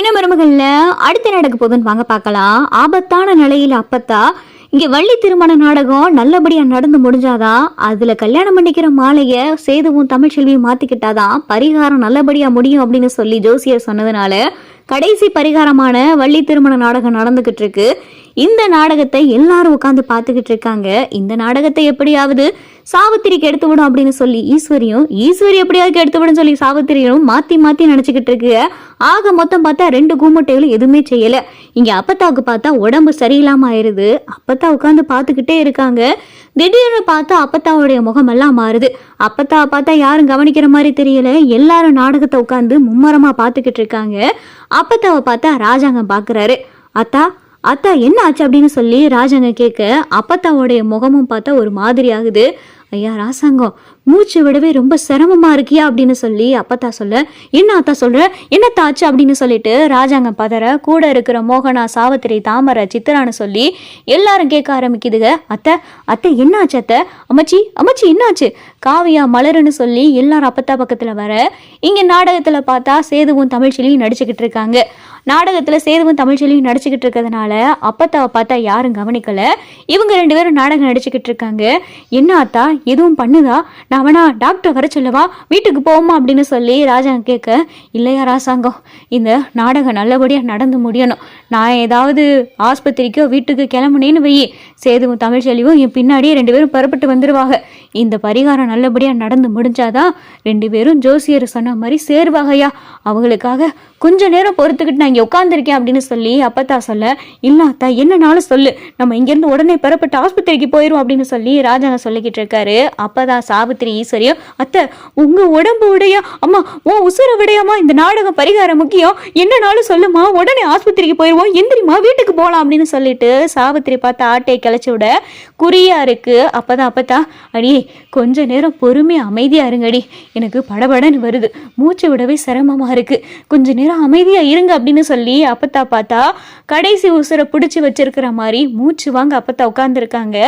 சின்ன மருமகள்ல அடுத்து நடக்க போகுதுன்னு வாங்க பார்க்கலாம். ஆபத்தான நிலையில் அப்பத்தா இங்கே வள்ளி திருமண நாடகம் நல்லபடியாக நடந்து முடிஞ்சாதான் அதில் கல்யாணம் பண்ணிக்கிற மாலையை சேதுவும் தமிழ்ச்செல்வியும் மாற்றிக்கிட்டாதான் பரிகாரம் நல்லபடியாக முடியும் அப்படின்னு சொல்லி ஜோசியர் சொன்னதுனால கடைசி பரிகாரமான வள்ளி திருமண நாடகம் நடந்துக்கிட்டு இருக்கு. இந்த நாடகத்தை எல்லாரும் உட்காந்து பார்த்துக்கிட்டு இருக்காங்க. இந்த நாடகத்தை எப்படியாவது சாவித்திரிக்கு எடுத்து விடும் அப்படின்னு சொல்லி ஈஸ்வரியும் ஈஸ்வரி எப்படியாவது எடுத்து விடும் சொல்லி சாவித்திரியும் மாத்தி மாத்தி நினைச்சுக்கிட்டு இருக்கு. ஆக மொத்தம் பார்த்தா ரெண்டு கூமுட்டைகளும் எதுவுமே செய்யல. இங்க அப்பத்தாவுக்கு பார்த்தா உடம்பு சரியில்லாம ஆயிருது. அப்பத்தா உட்காந்து பார்த்துக்கிட்டே இருக்காங்க. திடீர்னு பார்த்தா அப்பத்தாவுடைய முகமெல்லாம் மாறுது. அப்பத்தாவை பார்த்தா யாரும் கவனிக்கிற மாதிரி தெரியல. எல்லாரும் நாடகத்தை உட்காந்து மும்மரமா பார்த்துக்கிட்டு இருக்காங்க. அப்பத்தாவை பார்த்தா ராஜாங்கம் பாக்குறாரு அத்தா அத்தா என்ன ஆச்சு அப்படின்னு சொல்லி ராஜாங்க கேட்க அப்பத்தாவோடைய முகமும் பார்த்தா ஒரு மாதிரி ஆகுது. ஐயா ராசாங்கம் மூச்சு விடவே ரொம்ப சிரமமா இருக்கியா அப்படின்னு சொல்லி அப்பத்தா சொல்ல என்ன அத்தா சொல்ற? என்னத்தா ஆச்சு? அப்படின்னு சொல்லிட்டு ராஜாங்க பதற கூட இருக்கிற மோகனா சாவித்திரி தாமரை சித்திரான்னு சொல்லி எல்லாரும் கேட்க ஆரம்பிக்குதுங்க அத்தை அத்தை என்னாச்சு அத்தை? அம்மச்சி அம்மச்சி என்னாச்சு காவியா மலருன்னு சொல்லி எல்லாரும் அப்பத்தா பக்கத்துல வர இங்க நாடகத்துல பார்த்தா சேதுவும் தமிழ்ச்செலியும் நடிச்சுக்கிட்டு இருக்காங்க. நாடகத்துல சேதுவும் தமிழ்ச்செலியும் நடிச்சுக்கிட்டு இருக்கிறதுனால அப்பத்தாவை பார்த்தா யாரும் கவனிக்கல. இவங்க ரெண்டு பேரும் நாடகம் நடிச்சுக்கிட்டு இருக்காங்க. என்ன அத்தா? எதுவும் பண்ணுதா? நான் அவனா டாக்டர் வர சொல்லவா வீட்டுக்கு போவோமா அப்படின்னு சொல்லி ராஜா கேட்க இல்லையா ராசாங்கம் இந்த நாடகம் நல்லபடியாக நடந்து முடியணும். நான் ஏதாவது ஆஸ்பத்திரிக்கோ வீட்டுக்கு கிளம்புனேன்னு வை சேதுவும் தமிழ்ச்செல்வியும் என் பின்னாடியே ரெண்டு பேரும் புறப்பட்டு வந்துடுவாங்க இந்த பரிகாரம் நல்லபடியாக நடந்து முடிஞ்சாதான் ரெண்டு பேரும் ஜோசியர் சொன்ன மாதிரி சேருவாகையா. அவங்களுக்காக கொஞ்ச நேரம் பொறுத்துக்கிட்டு நான் இங்கே உட்காந்துருக்கேன் அப்படின்னு சொல்லி அப்பத்தா சொல்ல இல்லை அத்தா என்னனாலும் சொல்லு. நம்ம இங்கேருந்து உடனே பெறப்பட்டு ஆஸ்பத்திரிக்கு போயிடும் அப்படின்னு சொல்லி ராஜாங்க சொல்லிக்கிட்டு இருக்காரு. அப்பதான் சாவித்திரி ஈஸ்வரியும் அத்தை உங்க உடம்பு உடைய? அம்மா உன் உசுர விடையாமா இந்த நாடகம் பரிகாரம் முக்கியம். என்னனாலும் சொல்லுமா உடனே ஆஸ்பத்திரிக்கு போயிடுவோம் எந்திரிமா வீட்டுக்கு போகலாம் அப்படின்னு சொல்லிட்டு சாவித்திரி பார்த்து ஆட்டையை கிளச்சி விட குறியா இருக்கு. அப்பதான் அப்பத்தா அடி கொஞ்ச நேரம் பொறுமையா அமைதியா இருங்கடி. எனக்கு படபடன்னு வருது. மூச்சு விடவே சிரமமா இருக்கு. கொஞ்ச நேரம் அமைதியாக இருங்க அப்படின்னு சொல்லி அப்பத்தா பார்த்தா கடைசி உசுரை பிடிச்சி வச்சிருக்கிற மாதிரி மூச்சு வாங்க அப்பத்தா உட்காந்துருக்காங்க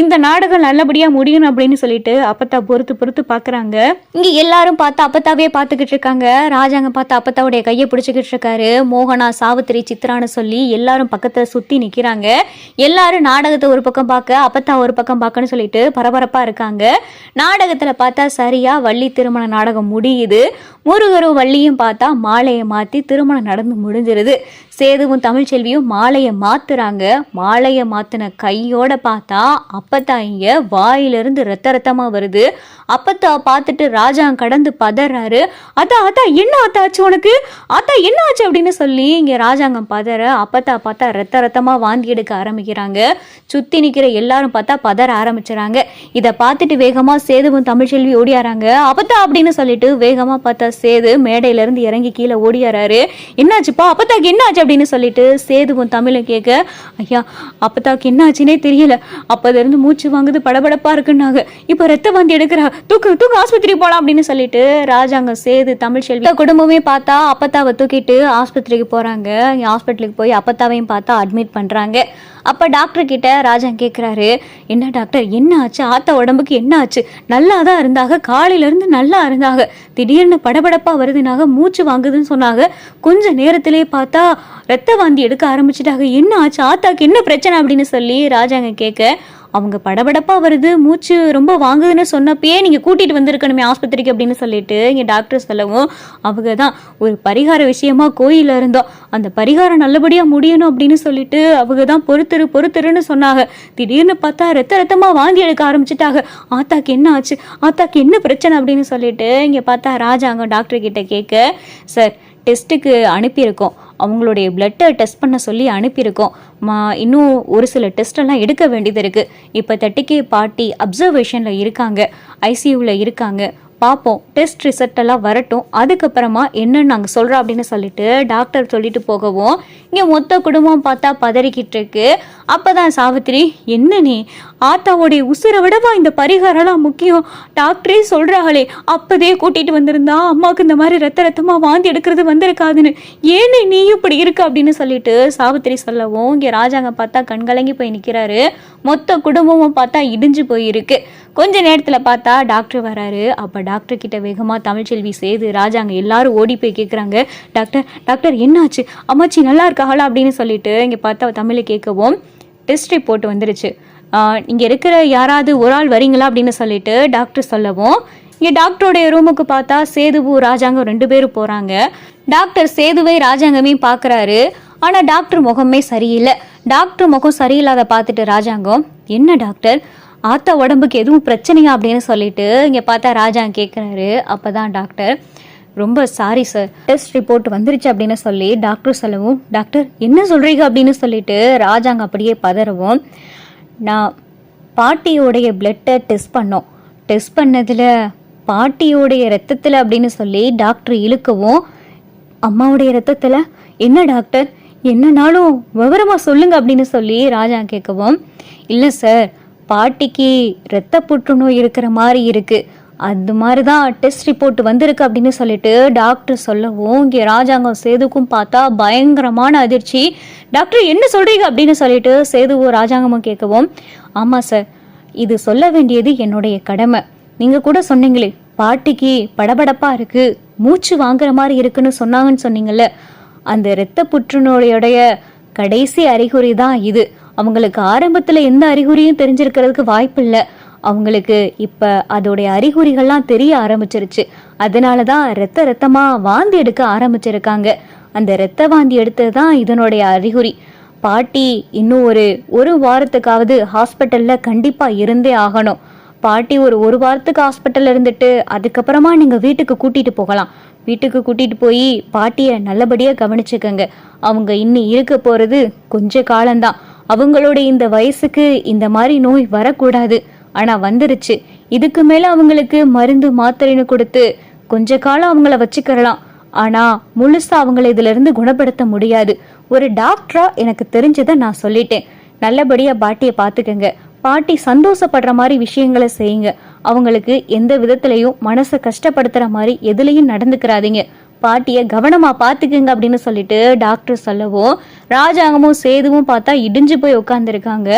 இந்த நாடகம் நல்லபடியா முடியணும் அப்படின்னு சொல்லிட்டு அப்பத்தா பொறுத்து பொறுத்து பார்க்குறாங்க இங்க எல்லாரும் பார்த்து அப்பத்தாவே பார்த்துக்கிட்டு இருக்காங்க. ராஜாங்க பார்த்து அப்பத்தாவுடைய கையை பிடிச்சிக்கிட்டு இருக்காரு. மோகனா சாவித்திரி சித்ரான்னு சொல்லி எல்லாரும் பக்கத்துல சுத்தி நிக்கிறாங்க. எல்லாரும் நாடகத்தை ஒரு பக்கம் பார்க்க அப்பத்தா ஒரு பக்கம் பார்க்கன்னு சொல்லிட்டு பரபரப்பா இருக்காங்க. நாடகத்தில் பார்த்தா சரியா வள்ளி திருமண நாடகம் முடியுது. முருகரும் வள்ளியும் பார்த்தா மாலையை மாத்தி திருமணம் நடந்து முடிஞ்சிருது. சேதுவும் தமிழ்ச்செல்வியும் மாலையை மாத்துறாங்க. மாலையை மாத்தின கையோட பார்த்தா அப்பத்தா இங்க வாயிலிருந்து ரத்த ரத்தமா வருது. அப்பத்தா பார்த்துட்டு ராஜா கடந்து பதறாரு. அத்தா அத்தா என்ன ஆத்தா ஆச்சு உனக்கு? அத்தா என்ன ஆச்சு? அப்படின்னு சொல்லி இங்க ராஜாங்கம் பதற. அப்பத்தா பார்த்தா ரத்த ரத்தமா வாந்தி எடுக்க ஆரம்பிக்கிறாங்க. சுத்தி நிக்கிற எல்லாரும் பார்த்தா பதற ஆரம்பிச்சுறாங்க. இதை பார்த்துட்டு வேகமா சேதுவும் தமிழ்ச்செல்வி ஓடியாராங்க. அப்பத்தா அப்படின்னு சொல்லிட்டு வேகமா பார்த்தா சேது மேடையில இருந்து இறங்கி கீழே ஓடியாராரு. என்னாச்சுப்பா? அப்பத்தாக்கு என்னாச்சு? அப்படின்னு சொல்லிட்டு சேதுவும் தமிழும் கேட்க ஐயா அப்பத்தாக்கு என்னாச்சுன்னே தெரியல. அப்போதிருந்து மூச்சு வாங்குது படபடப்பா இருக்குன்னாங்க. இப்போ ரத்த வாந்தி எடுக்கிறா. தூக்கு தூக்கு ஆஸ்பத்திரி போகலாம் அப்படின்னு சொல்லிட்டு ராஜாங்க சேது தமிழ் செல்வி குடும்பமே பார்த்தா அப்பத்தாவை தூக்கிட்டு ஆஸ்பத்திரிக்கு போறாங்க. ஹாஸ்பிட்டலுக்கு போய் அப்பத்தாவையும் பார்த்தா அட்மிட் பண்றாங்க. அப்போ டாக்டர் கிட்ட ராஜன் கேட்குறாரு என்ன டாக்டர் என்ன ஆச்சு? ஆத்தா உடம்புக்கு என்ன ஆச்சு? நல்லா தான் இருந்தாங்க காலையிலேருந்து நல்லா இருந்தாங்க திடீர்னு படபடப்பாக வருதுனாக? மூச்சு வாங்குதுன்னு சொன்னாங்க கொஞ்ச நேரத்திலே பார்த்தா ரத்த வாந்தி எடுக்க ஆரம்பிச்சிட்டாங்க என்ன ஆச்சு? ஆத்தாக்கு என்ன பிரச்சனை? அப்படின்னு சொல்லி ராஜாங்க கேட்க அவங்க படபடப்பாக வருது மூச்சு ரொம்ப வாங்குதுன்னு சொன்னப்பயே நீங்கள் கூட்டிகிட்டு வந்திருக்கணுமே ஆஸ்பத்திரிக்கு அப்படின்னு சொல்லிட்டு இங்கே டாக்டர் சொல்லவும் அவங்க தான் ஒரு பரிகார விஷயமா கோயிலில் இருந்தோம். அந்த பரிகாரம் நல்லபடியாக முடியணும் அப்படின்னு சொல்லிட்டு அவங்க தான் பொறுத்துரு பொறுத்துருன்னு சொன்னாங்க. திடீர்னு பார்த்தா ரத்த ரத்தமாக வாந்தி எடுக்க ஆரம்பிச்சிட்டாங்க. ஆத்தாக்கு என்ன ஆச்சு? ஆத்தாக்கு என்ன பிரச்சனை அப்படின்னு சொல்லிட்டு இங்கே பார்த்தா ராஜாங்க டாக்டர் கிட்ட கேட்க சார் டெஸ்ட்டுக்கு அனுப்பியிருக்கோம். அவங்களுடைய பிளட்டை டெஸ்ட் பண்ண சொல்லி அனுப்பியிருக்கோம். மா இன்னும் ஒரு சில டெஸ்டெல்லாம் எடுக்க வேண்டியது இருக்குது இப்போ தட்டிக்கே பாட்டி அப்சர்வேஷனில் இருக்காங்க. ஐசியூவில் இருக்காங்க. பார்ப்போம். டெஸ்ட் ரிசல்ட் எல்லாம் வரட்டும். அதுக்கப்புறமா என்னன்னு நாங்கள் சொல்கிறோம் அப்படின்னு சொல்லிட்டு டாக்டர் சொல்லிட்டு போகவும் இங்கே மொத்த குடும்பம் பார்த்தா பதறிக்கிட்டு இருக்கு. அப்பதான் சாவித்திரி என்ன நீ? ஆத்தாவோடைய உசுரை விடவா? இந்த பரிகாரம்லாம் முக்கியம். டாக்டரே சொல்கிறாங்களே அப்போதே கூட்டிகிட்டு வந்திருந்தா அம்மாவுக்கு இந்த மாதிரி ரத்த ரத்தமாக வாந்தி எடுக்கிறது வந்திருக்காதுன்னு. ஏன்னு நீ இப்படி இருக்கு அப்படின்னு சொல்லிட்டு சாவித்திரி சொல்லவும் இங்கே ராஜாங்க பார்த்தா கண்கலங்கி போய் நிற்கிறாரு மொத்த குடும்பமும் பார்த்தா இடிஞ்சு போயிருக்கு. கொஞ்ச நேரத்தில் பார்த்தா டாக்டர் வராரு. அப்போ டாக்டர் கிட்ட வேகமாக தமிழ்ச்செல்வி சேது ராஜாங்க எல்லாரும் ஓடி போய் கேட்குறாங்க டாக்டர் டாக்டர் என்னாச்சு? அம்மாச்சி நல்லா இருக்காங்களா அப்படின்னு சொல்லிட்டு இங்கே பார்த்தா தமிழை கேட்கவும் டெஸ்ட் ரிப்போர்ட் வந்துருச்சு. இங்கே இருக்கிற யாராவது ஒரு ஆள் வரீங்களா அப்படின்னு சொல்லிட்டு டாக்டர் சொல்லவும் இங்கே டாக்டருடைய ரூமுக்கு பார்த்தா சேதுவு ராஜாங்கம் ரெண்டு பேரும் போகிறாங்க டாக்டர் சேதுவை ராஜாங்கமே பார்க்குறாரு ஆனால் டாக்டர் முகமே சரியில்லை. டாக்டர் முகம் சரியில்லாத பார்த்துட்டு ராஜாங்கம் என்ன டாக்டர்? ஆத்தா உடம்புக்கு எதுவும் பிரச்சனையா அப்படின்னு சொல்லிட்டு இங்கே பார்த்தா ராஜா கேட்குறாரு அப்போ தான் டாக்டர் ரொம்ப சாரி சார் டெஸ்ட் ரிப்போர்ட் வந்துருச்சு அப்படின்னு சொல்லி டாக்டர் சொல்லவும் டாக்டர் என்ன சொல்கிறீங்க அப்படின்னு சொல்லிட்டு ராஜாங்க அப்படியே பதறவும் நான் பாட்டியோடைய பிளட்டை டெஸ்ட் பண்ணோம். டெஸ்ட் பண்ணதில் பாட்டியோடைய ரத்தத்தில் அப்படின்னு சொல்லி டாக்டர் இழுக்கவும் அம்மாவுடைய ரத்தத்தில்? என்ன டாக்டர் என்னனாலும் விவரமாக சொல்லுங்க அப்படின்னு சொல்லி ராஜா கேட்கவும் இல்லை சார் பாட்டிக்கு இரத்த புற்றுநோய் இருக்கிற மாதிரி இருக்கு. அது மாதிரி தான் டெஸ்ட் ரிப்போர்ட் வந்திருக்கு அப்படின்னு சொல்லிட்டு டாக்டர் சொல்லவும் இங்கே ராஜாங்கம் சேதுக்கும் பார்த்தா பயங்கரமான அதிர்ச்சி. டாக்டர் என்ன சொல்கிறீங்க அப்படின்னு சொல்லிட்டு சேதுவும் ராஜாங்கமும் கேட்கவும் ஆமாம் சார் இது சொல்ல வேண்டியது என்னுடைய கடமை. நீங்கள் கூட சொன்னீங்களே பாட்டிக்கு படபடப்பாக இருக்குது மூச்சு வாங்குற மாதிரி இருக்குன்னு சொன்னாங்கன்னு சொன்னீங்கல்ல அந்த இரத்த புற்றுநோயுடைய கடைசி அறிகுறி தான் இது. அவங்களுக்கு ஆரம்பத்தில் எந்த அறிகுறியும் தெரிஞ்சிருக்கிறதுக்கு வாய்ப்பு இல்லை. அவங்களுக்கு இப்போ அதோடைய அறிகுறிகள்லாம் தெரிய ஆரம்பிச்சிருச்சு. அதனால தான் ரத்த ரத்தமாக வாந்தி எடுக்க ஆரம்பிச்சிருக்காங்க. அந்த ரத்த வாந்தி எடுத்தது தான் இதனுடைய அறிகுறி. பாட்டி இன்னும் ஒரு ஒரு வாரத்துக்காவது ஹாஸ்பிட்டலில் கண்டிப்பாக இருந்தே ஆகணும். பாட்டி ஒரு ஒரு வாரத்துக்கு ஹாஸ்பிட்டலில் இருந்துட்டு அதுக்கப்புறமா நீங்கள் வீட்டுக்கு கூட்டிகிட்டு போகலாம். வீட்டுக்கு கூட்டிகிட்டு போய் பாட்டியை நல்லபடியாக கவனிச்சுக்கோங்க. அவங்க இன்னி இருக்க போகிறது கொஞ்ச காலம்தான். அவங்களோட இந்த வயசுக்கு இந்த மாதிரி நோய் வரக்கூடாது. ஆனால் வந்துருச்சு. இதுக்கு மேலே அவங்களுக்கு மருந்து மாத்திரைன்னு கொடுத்து கொஞ்ச காலம் அவங்கள வச்சுக்கிறலாம். ஆனால் முழுசாக அவங்கள இதிலிருந்து குணப்படுத்த முடியாது. ஒரு டாக்டரா எனக்கு தெரிஞ்சதை நான் சொல்லிட்டேன். நல்லபடியாக பாட்டியை பார்த்துக்கங்க பாட்டி சந்தோஷப்படுற மாதிரி விஷயங்களை செய்யுங்க. அவங்களுக்கு எந்த விதத்துலையும் மனசை கஷ்டப்படுத்துகிற மாதிரி எதுலையும் நடந்துக்கிறாதீங்க. பாட்டியை கவனமாக பார்த்துக்குங்க அப்படின்னு சொல்லிட்டு டாக்டர் சொல்லவும் ராஜாங்கமும் சேதுவும் பார்த்தா இடிஞ்சு போய் உட்காந்துருக்காங்க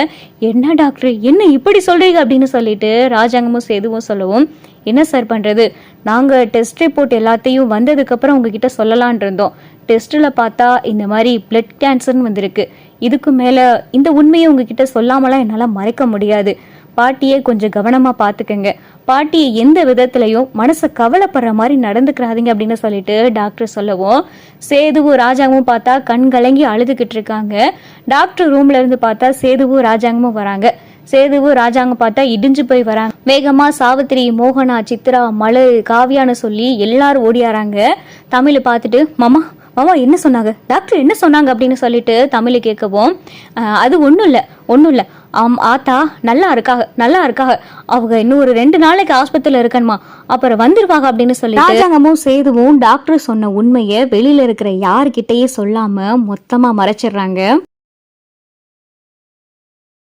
என்ன டாக்டர் என்ன இப்படி சொல்கிறீங்க அப்படின்னு சொல்லிட்டு ராஜாங்கமும் சேதுவும் சொல்லவும் என்ன சார் பண்ணுறது நாங்கள் டெஸ்ட் ரிப்போர்ட் எல்லாத்தையும் வந்ததுக்கப்புறம் உங்ககிட்ட சொல்லலான் இருந்தோம். டெஸ்ட்டில் பார்த்தா இந்த மாதிரி பிளட் கேன்சர்னு வந்திருக்கு. இதுக்கு மேலே இந்த உண்மையை உங்ககிட்ட சொல்லாமலாம் என்னால் மறைக்க முடியாது. பாட்டியை கொஞ்சம் கவனமாக பார்த்துக்கங்க பாட்டியை எந்த விதத்துலையும் மனசை கவலைப்படுற மாதிரி நடந்துக்கிறாதீங்க அப்படின்னு சொல்லிட்டு டாக்டர் சொல்லவும் சேதுவும் ராஜாவும் பார்த்தா கண் கலங்கி அழுதுகிட்டு இருக்காங்க. டாக்டர் ரூம்ல இருந்து பார்த்தா சேதுவும் ராஜாங்கமும் வராங்க. சேதுவும் ராஜாங்க பார்த்தா இடிஞ்சு போய் வராங்க. வேகமா சாவித்திரி மோகனா சித்ரா மலு காவியான்னு சொல்லி எல்லாரும் ஓடியாராங்க தமிழ் பார்த்துட்டு மாமா மாமா என்ன சொன்னாங்க? டாக்டர் என்ன சொன்னாங்க? அப்படின்னு சொல்லிட்டு தமிழ் கேட்கவும் அது ஒன்றும் இல்லை ஒன்றும் இல்லை. ஆம் ஆத்தா நல்லா இருக்காக நல்லா இருக்காக. அவங்க இன்னும் ஒரு ரெண்டு நாளைக்கு ஆஸ்பத்திரியில் இருக்கணுமா? அப்புறம் வந்துருவாங்க அப்படின்னு சொல்லி ராஜாங்கமும் சேதுவும் டாக்டர் சொன்ன உண்மையை வெளியில இருக்கிற யார்கிட்டயே சொல்லாம மொத்தமா மறைச்சிடுறாங்க.